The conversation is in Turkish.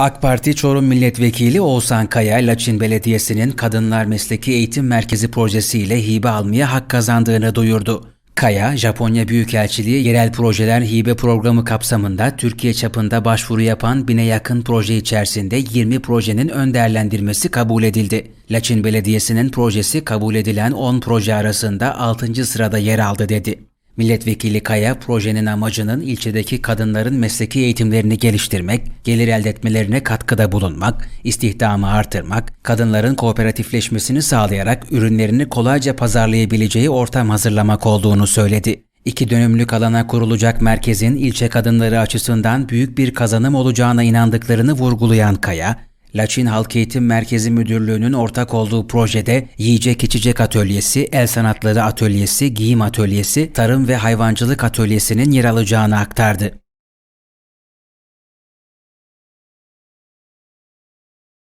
AK Parti Çorum Milletvekili Oğuzhan Kaya, Laçin Belediyesi'nin Kadınlar Mesleki Eğitim Merkezi projesiyle hibe almaya hak kazandığını duyurdu. Kaya, Japonya Büyükelçiliği Yerel Projeler Hibe Programı kapsamında Türkiye çapında başvuru yapan bine yakın proje içerisinde 20 projenin ön değerlendirmesi kabul edildi. Laçin Belediyesi'nin projesi kabul edilen 10 proje arasında 6. sırada yer aldı dedi. Milletvekili Kaya, projenin amacının ilçedeki kadınların mesleki eğitimlerini geliştirmek, gelir elde etmelerine katkıda bulunmak, istihdamı artırmak, kadınların kooperatifleşmesini sağlayarak ürünlerini kolayca pazarlayabileceği ortam hazırlamak olduğunu söyledi. İki dönümlük alana kurulacak merkezin ilçe kadınları açısından büyük bir kazanım olacağına inandıklarını vurgulayan Kaya, Laçin Halk Eğitim Merkezi Müdürlüğü'nün ortak olduğu projede yiyecek içecek atölyesi, el sanatları atölyesi, giyim atölyesi, tarım ve hayvancılık atölyesinin yer alacağını aktardı.